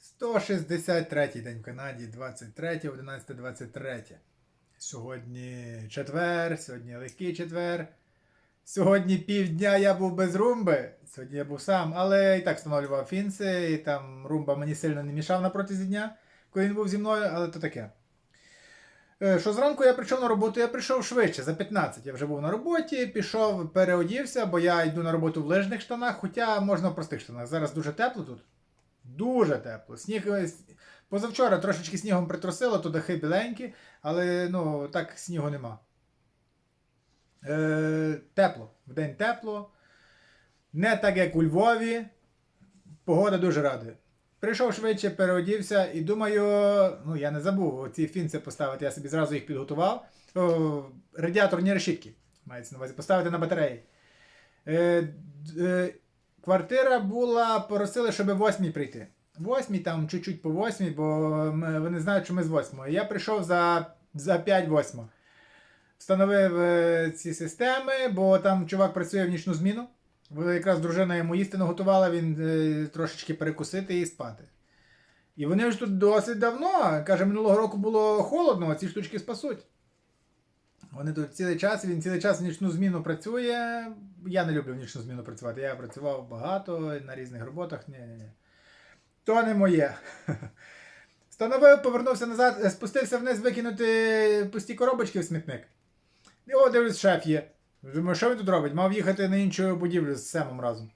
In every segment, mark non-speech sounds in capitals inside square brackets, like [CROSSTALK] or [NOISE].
163 день в Канаді, 23, 11, 23. Сьогодні четвер, сьогодні легкий четвер. Сьогодні півдня я був без румби. Сьогодні я був сам, але і так встановлював фінси, і там румба мені сильно не мішав на протязі дня, коли він був зі мною, але то таке. Е, Що зранку я прийшов на роботу, я прийшов швидше, за 15. Я вже був на роботі, пішов, переодівся, бо я йду на роботу в лижних штанах, хоча можна в простих штанах. Зараз дуже тепло тут. Дуже тепло. Сніг е, позавчора трошечки снігом притрусило, то дахи біленькі, але ну, так снігу нема. Е, тепло. Вдень тепло. Не так, як у Львові. Погода дуже радує. Прийшов швидше, переодівся і думаю, ну я не забув ці фінці поставити, я собі зразу їх підготував. О, радіаторні решітки. Мається на увазі поставити на батареї. Е, е, квартира була, просили, щоб восьмій прийти. Восьмій, там чуть-чуть по восьмій, бо ми, вони знають, що ми з восьмої. Я прийшов за, за 5 восьмо. Встановив е, ці системи, бо там чувак працює в нічну зміну. Якраз дружина йому їсти наготувала, він е, трошечки перекусити і спати. І вони ж тут досить давно. Каже, минулого року було холодно, а ці штучки спасуть. Вони тут цілий час, він цілий час в нічну зміну працює. Я не люблю в нічну зміну працювати. Я працював багато на різних роботах. Ні, ні, ні. То не моє. [LAUGHS] Встановив, повернувся назад, е, спустився вниз викинути пусті коробочки в смітник. І о, дивлюсь, шеф є. Думаю, що він тут робить? Мав їхати на іншу будівлю з Семом разом.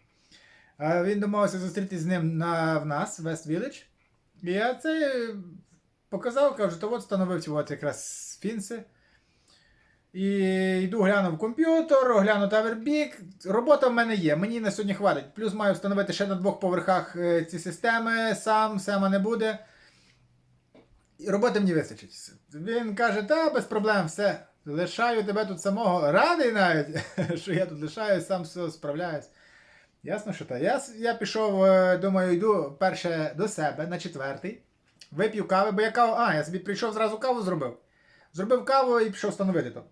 А він домовився зустрітися з ним на, в нас, в West Village. І я це показав, кажу, то от встановив от якраз фінси. І йду глянув комп'ютер, огляну Тавербік. Робота в мене є, мені на сьогодні хватить. Плюс маю встановити ще на двох поверхах е, ці системи, сам, сема не буде. І роботи мені вистачить. Він каже, та без проблем, все. Лишаю тебе тут самого. Радий навіть, [LAUGHS] що я тут лишаю, сам все справляюсь. Ясно, що так. Я, я пішов, е, думаю, йду перше до себе на четвертий. Вип'ю кави, бо я каву. А, я собі прийшов зразу каву зробив. Зробив каву і пішов встановити то.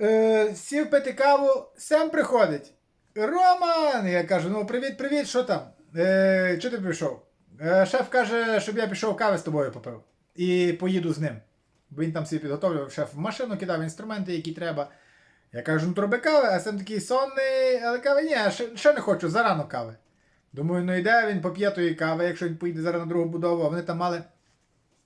Е, сів пити каву, Сем приходить. Роман! Я кажу: ну привіт, привіт, що там? Е, чого ти прийшов? Е, шеф каже, щоб я пішов кави з тобою попив. І поїду з ним. Він там собі підготовлював, шеф в машину кидав інструменти, які треба. Я кажу, ну троби кави, а Сем такий сонний, але кави ні, ще, ще не хочу, зарано кави. Думаю, ну йде він поп'є тої кави, якщо він поїде зараз на другу будову, а вони там мали.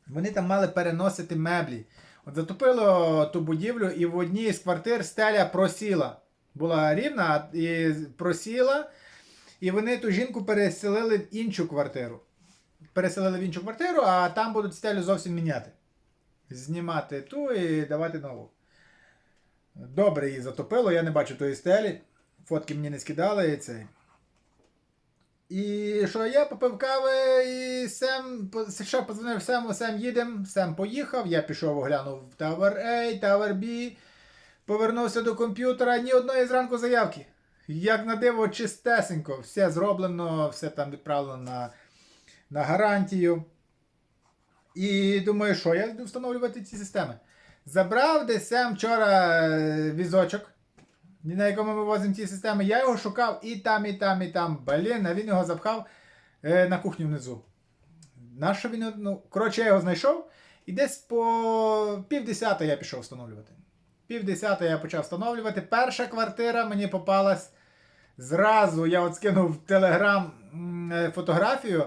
Вони там мали переносити меблі. Затопило ту будівлю, і в одній з квартир стеля просіла. Була рівна і просіла. І вони ту жінку переселили в іншу квартиру. Переселили в іншу квартиру, а там будуть стелю зовсім міняти. Знімати ту і давати нову. Добре її затопило, я не бачу тої стелі. Фотки мені не скидали і цей. І що я попив кави, і Сем, ще подзвонив Сему, Сем їдем, Сем поїхав, я пішов оглянув Tower A, Tower B, повернувся до комп'ютера, ні одної зранку заявки. Як на диво, чистесенько, все зроблено, все там відправлено на, на гарантію. І думаю, що я йду встановлювати ці системи. Забрав десь Сем вчора е, візочок, на якому ми возимо ці системи. Я його шукав і там, і там, і там. Блін, а він його запхав е, на кухню внизу. Нащо він? Ну, коротше, я його знайшов. І десь по півдесята я пішов встановлювати. Півдесята я почав встановлювати. Перша квартира мені попалась зразу. Я от скинув в Телеграм е, фотографію.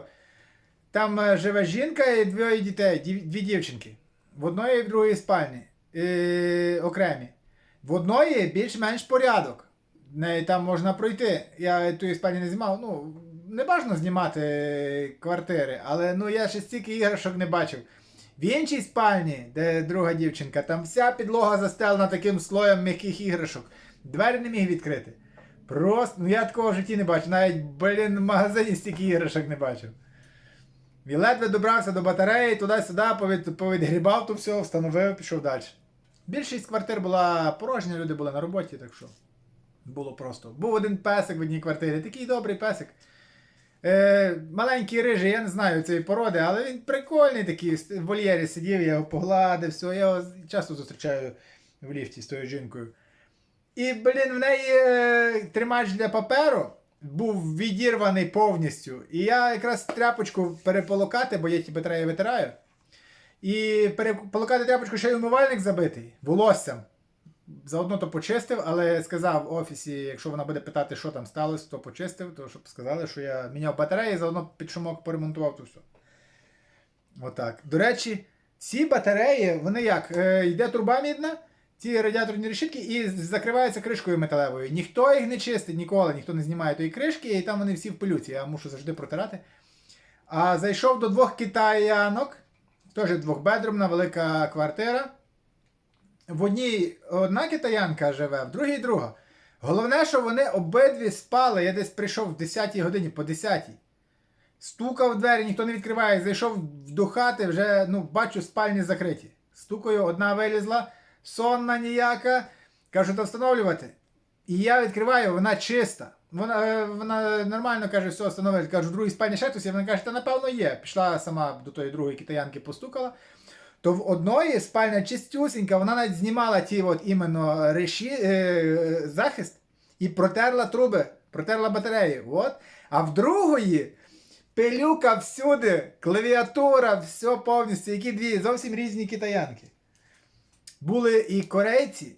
Там е, живе жінка і двоє дітей, дві дівчинки. В одної і в другої спальні. Е, окремі. В одної більш-менш порядок. Неї там можна пройти. Я ту спальні не знімав. Ну, не бажано знімати квартири, але ну я ще стільки іграшок не бачив. В іншій спальні, де друга дівчинка, там вся підлога застелена таким слоєм м'яких іграшок. Двері не міг відкрити. Просто, ну я такого в житті не бачив. Навіть, блін, в магазині стільки іграшок не бачив. І ледве добрався до батареї, туди-сюди, повід, повідгрібав то все, встановив, пішов далі. Більшість квартир була порожня, люди були на роботі, так що було просто. Був один песик в одній квартирі, такий добрий песик. Е, маленький рижий, я не знаю цієї породи, але він прикольний такий, в вольєрі сидів, я його погладив, все, я його часто зустрічаю в ліфті з тою жінкою. І, блін, в неї е, тримач для паперу, був відірваний повністю. І я якраз тряпочку переполокати, бо я ті батареї витираю. І переполокати тряпочку ще й умивальник забитий волоссям. Заодно то почистив, але сказав в офісі, якщо вона буде питати, що там сталося, то почистив, то щоб сказали, що я міняв батареї, заодно під шумок поремонтував то все. Отак. До речі, ці батареї, вони як? Е, йде труба мідна, ці радіаторні решітки і закриваються кришкою металевою. Ніхто їх не чистить ніколи, ніхто не знімає тої кришки, і там вони всі в пилюці. Я мушу завжди протирати. А зайшов до двох китаянок, теж двохбедрумна велика квартира. В одній одна китаянка живе, в другій друга. Головне, що вони обидві спали. Я десь прийшов в 10 годині по 10-й. Стукав в двері, ніхто не відкриває. Зайшов до хати, вже ну, бачу, спальні закриті. Стукаю, одна вилізла, сонна ніяка. Кажу, то встановлювати. І я відкриваю, вона чиста. Вона, е, вона нормально каже, все, встановити. Кажу, в другій спальні ще є. Вона каже, та напевно є. Пішла сама до тої другої китаянки, постукала. То в одної спальня чистюсінька, вона навіть знімала ті от іменно реші, е, захист і протерла труби, протерла батареї. От. А в другої пилюка всюди, клавіатура, все повністю, які дві зовсім різні китаянки. Були і корейці.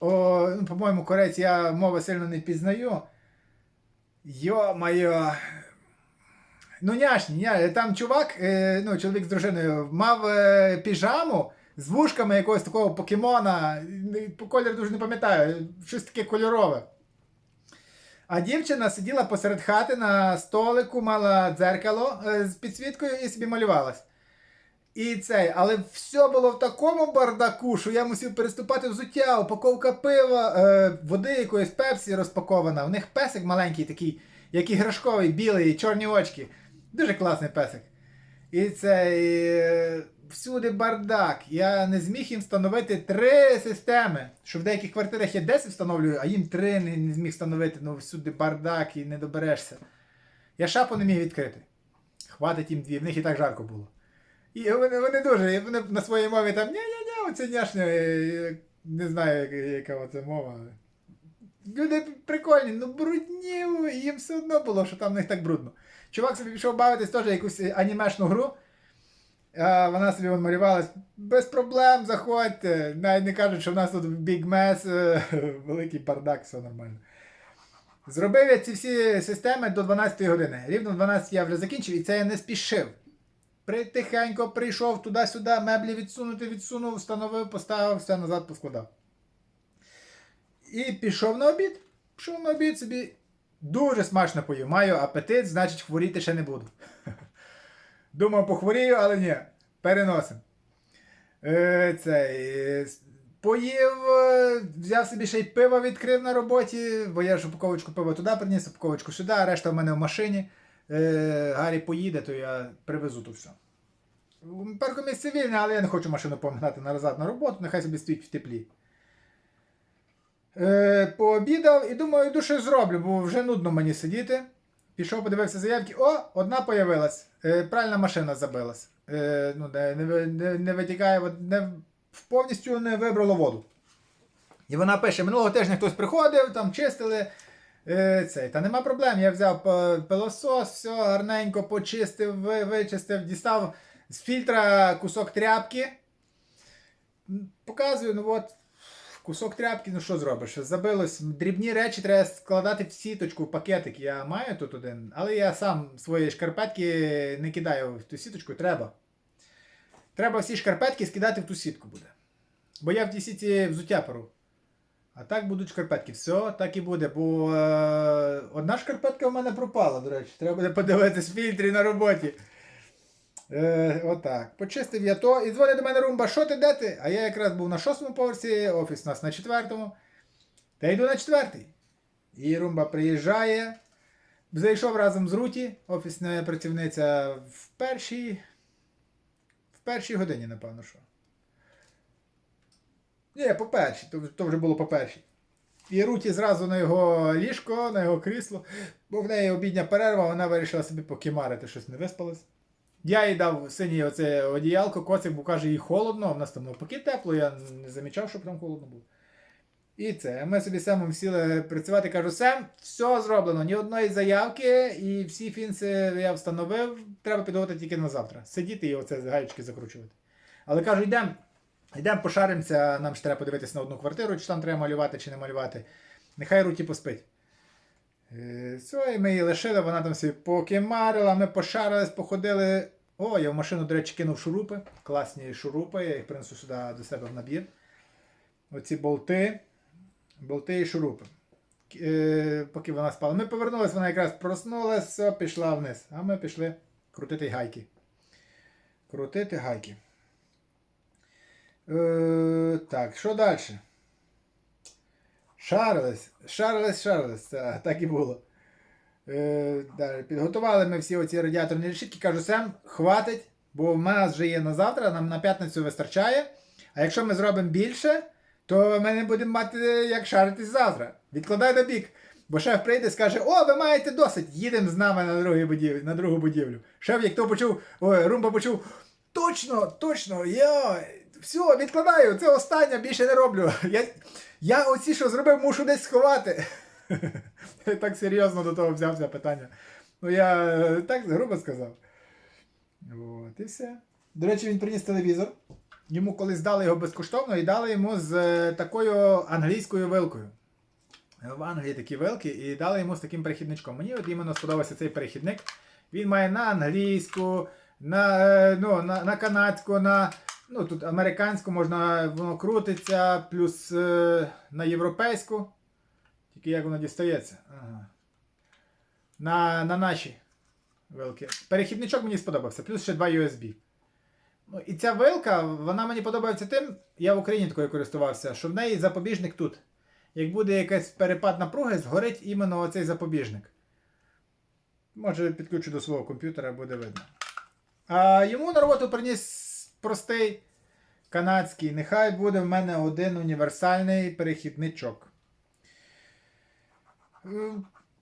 О, ну, по-моєму, корейці я мови сильно не пізнаю. Йо-моє. Ну, няшні, ня. Там чувак, е, ну, чоловік з дружиною, мав е, піжаму з вушками якогось такого покемона. По кольору дуже не пам'ятаю, щось таке кольорове. А дівчина сиділа посеред хати на столику, мала дзеркало е, з підсвіткою і собі малювалась. І цей, але все було в такому бардаку, що я мусив переступати взуття, упаковка пива, е, води якоїсь пепсі розпакована. В них песик маленький такий, як іграшковий, білий, чорні очки. Дуже класний песик. І цей е, всюди бардак. Я не зміг їм встановити три системи. Що в деяких квартирах я 10 встановлюю, а їм три не, не зміг встановити. Ну всюди бардак і не доберешся. Я шапу не міг відкрити. Хватить їм дві, в них і так жарко було. І вони, вони дуже, вони на своїй мові там ня-ня-ня, оце няшня, не знаю, яка, яка оце мова. Люди прикольні, ну брудні, їм все одно було, що там в них так брудно. Чувак собі пішов бавитись теж якусь анімешну гру. А вона собі вон малювалась. Без проблем, заходьте. Навіть не кажуть, що в нас тут big mess, е, [LAUGHS] великий бардак, все нормально. Зробив я ці всі системи до 12 години. Рівно в 12 я вже закінчив, і це я не спішив. Притихенько прийшов туди-сюди, меблі відсунути, відсунув, встановив, поставив, все назад поскладав. І пішов на обід. Пішов на обід собі. Дуже смачно поїв. Маю апетит, значить хворіти ще не буду. [LAUGHS] Думав, похворію, але ні. Переносим. Е, цей, поїв, е, взяв собі ще й пиво відкрив на роботі, бо я ж упаковочку пива туди приніс, упаковочку сюди, а решта в мене в машині. Е, Гаррі поїде, то я привезу то все. Парку місце вільне, але я не хочу машину помгнати назад на роботу, нехай собі стоїть в теплі. Е, пообідав і думаю, йду щось зроблю, бо вже нудно мені сидіти. Пішов, подивився заявки. О, одна появилась. Е, пральна машина забилась. Е, ну, не, не, не витікає, не, повністю не вибрало воду. І вона пише: минулого тижня хтось приходив, там чистили. Е, цей, та нема проблем. Я взяв п- пилосос, все гарненько почистив, вичистив, дістав з фільтра кусок тряпки. Показую, ну от, кусок тряпки, ну що зробиш? Забилось. Дрібні речі треба складати в сіточку, в пакетик. Я маю тут один, але я сам свої шкарпетки не кидаю в ту сіточку, треба. Треба всі шкарпетки скидати в ту сітку буде. Бо я в тій сіті взуття перу. А так будуть шкарпетки. Все, так і буде. Бо е, одна шкарпетка в мене пропала, до речі. Треба буде подивитись фільтрі на роботі. Е, отак. Почистив я то. І дзвонить до мене румба, що ти де ти? А я якраз був на шостому поверсі, офіс у нас на четвертому. Та йду на четвертий. І румба приїжджає. Зайшов разом з Руті, офісна працівниця в першій. В першій годині, напевно, що. Ні, по першій, то, то вже було по першій. І Руті зразу на його ліжко, на його крісло, бо в неї обідня перерва, вона вирішила собі покимарити, щось не виспалось. Я їй дав синій оце одіялко, коцик, бо каже, їй холодно, а в нас там навпаки тепло, я не замічав, щоб там холодно було. І це. Ми собі Семом сіли працювати. Кажу, Сем, все зроблено, ні одної заявки, і всі фінси я встановив. Треба підготувати тільки на завтра. Сидіти і оце гаєчки закручувати. Але кажу, йдемо. Йдемо пошаримося, нам ж треба подивитися на одну квартиру, чи там треба малювати, чи не малювати. Нехай Руті поспить. Е, Все, і ми її лишили, вона там собі покимарила, ми пошарились, походили. О, я в машину, до речі, кинув шурупи. Класні шурупи, я їх принесу сюди до себе в набір. Оці болти. Болти і шурупи. Е, поки вона спала. Ми повернулися, вона якраз проснулася, пішла вниз. А ми пішли крутити гайки. Крутити гайки. Е, так, що далі? Шарились, шарились. Та, так і було. Е, далі. Підготували ми всі оці радіаторні решітки. Кажу, Сем, хватить, бо в нас вже є на завтра, нам на п'ятницю вистачає. А якщо ми зробимо більше, то ми не будемо мати як шаритись завтра. Відкладай на бік. Бо шеф прийде і скаже: О, ви маєте досить, їдемо з нами на, другу будівлю, на другу будівлю. Шеф, як то почув, ой, Румба почув. Точно, точно, я все, відкладаю, це останнє, більше не роблю. Я, я оці, що зробив, мушу десь сховати. Я [LAUGHS] так серйозно до того взявся питання. Ну я е, так грубо сказав. От, і все. До речі, він приніс телевізор. Йому колись дали його безкоштовно і дали йому з е, такою англійською вилкою. В Англії такі вилки, і дали йому з таким перехідничком. Мені от іменно сподобався цей перехідник. Він має на англійську, на, е, ну, на, на канадську, на ну, тут американську можна, воно крутиться, плюс е, на європейську. Тільки як воно дістається. Ага. На, на наші вилки. Перехідничок мені сподобався, плюс ще два USB. Ну, і ця вилка, вона мені подобається тим, я в Україні такою користувався, що в неї запобіжник тут. Як буде якийсь перепад напруги, згорить іменно оцей запобіжник. Може підключу до свого комп'ютера, буде видно. А йому на роботу приніс простий канадський. Нехай буде в мене один універсальний перехідничок.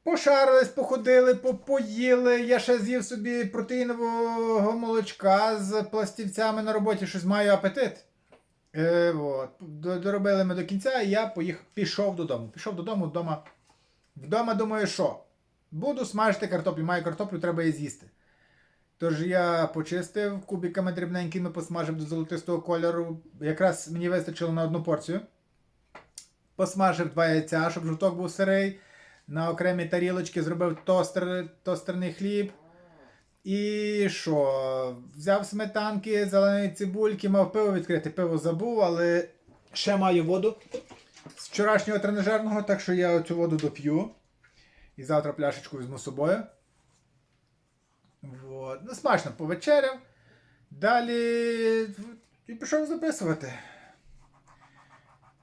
Пошарились, походили, по- поїли. Я ще з'їв собі протеїнового молочка з пластівцями на роботі, щось маю апетит. Е, от. Доробили ми до кінця, і я поїхав, пішов додому. Пішов додому, вдома. Вдома думаю, що? Буду смажити картоплю, маю картоплю, треба її з'їсти. Тож я почистив кубиками дрібненькими, посмажив до золотистого кольору. Якраз мені вистачило на одну порцію. Посмажив два яйця, щоб жовток був сирий. На окремі тарілочки зробив тостер, тостерний хліб. І що? Взяв сметанки, зеленої цибульки, мав пиво відкрити. Пиво забув, але ще маю воду з вчорашнього тренажерного, так що я цю воду доп'ю. І завтра пляшечку візьму з собою. Вот. Ну, смачно повечеряв. Далі і пішов записувати.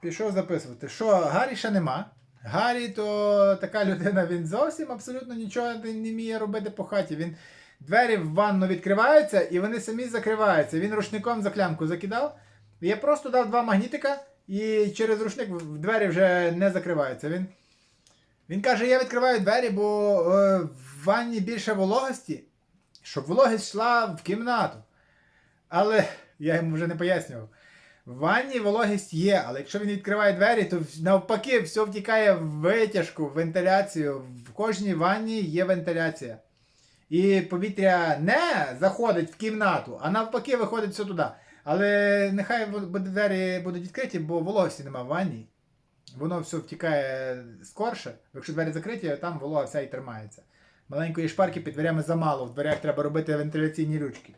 Пішов записувати. Що, Гаррі ще нема. Гаррі то така людина, він зовсім абсолютно нічого не вміє робити по хаті. Він двері в ванну відкриваються і вони самі закриваються. Він рушником за клямку закидав. Я просто дав два магнітика, і через рушник в двері вже не закриваються. Він, він каже: я відкриваю двері, бо е, в ванні більше вологості, щоб вологість йшла в кімнату. Але я йому вже не пояснював. В ванні вологість є, але якщо він відкриває двері, то навпаки все втікає в витяжку, в вентиляцію. В кожній ванні є вентиляція. І повітря не заходить в кімнату, а навпаки виходить все туди. Але нехай двері будуть відкриті, бо вологості немає в ванні. Воно все втікає скорше. Якщо двері закриті, там волога вся і тримається. Маленької шпарки під дверями замало, в дверях треба робити вентиляційні ручки.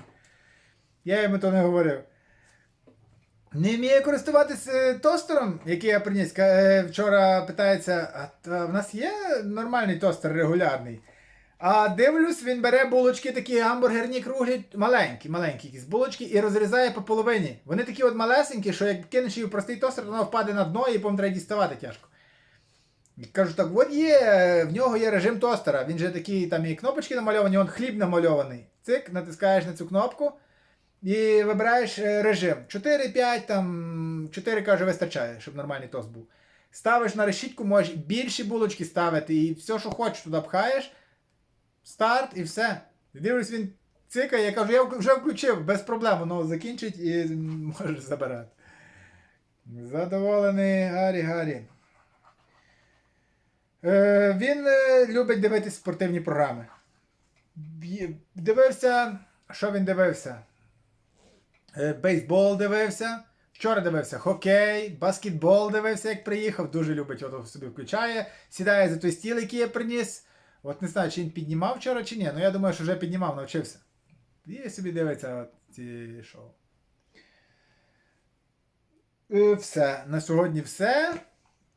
Я йому то не говорив. Не вміє користуватися е, тостером, який я приніс. Е, Вчора питається, а в нас є нормальний тостер регулярний. А дивлюсь, він бере булочки такі гамбургерні круглі, маленькі, маленькі якісь булочки і розрізає по половині. Вони такі от малесенькі, що як кинеш її в простий тостер, то вона впаде на дно і потім треба діставати тяжко. Кажу, так от є, в нього є режим тостера. Він же такий, там і кнопочки намальовані, он хліб намальований. Цик, натискаєш на цю кнопку і вибираєш е, режим. 4-5, там 4 каже, вистачає, щоб нормальний тост був. Ставиш на решітку, можеш більші булочки ставити, і все, що хочеш, туди пхаєш. Старт і все. Дивлюсь, він цикає, я кажу, я вже включив, без проблем, воно закінчить і [LAUGHS] можеш забирати. Задоволений, Гаррі, Гаррі. Е, він е, любить дивитись спортивні програми. Дивився. Що він дивився? Е, бейсбол дивився. Вчора дивився хокей, баскетбол дивився, як приїхав. Дуже любить його собі включає. Сідає за той стіл, який я приніс. От не знаю, чи він піднімав вчора, чи ні. Ну я думаю, що вже піднімав, навчився. І собі дивиться от ці шоу. Все. На сьогодні все.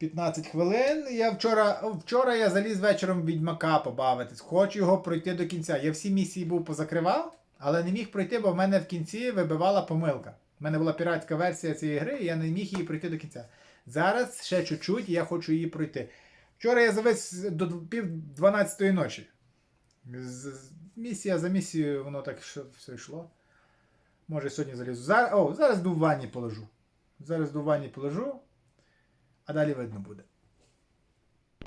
15 хвилин. Я вчора, вчора я заліз вечором відьмака побавитись. Хочу його пройти до кінця. Я всі місії був позакривав, але не міг пройти, бо в мене в кінці вибивала помилка. У мене була піратська версія цієї гри, і я не міг її пройти до кінця. Зараз ще чуть-чуть, я хочу її пройти. Вчора я завис до пів 12-ї ночі. Місія за місією, воно так все йшло. Може сьогодні залізу. Зараз, о, зараз в ванні положу. Зараз в ванні положу, а далі видно буде.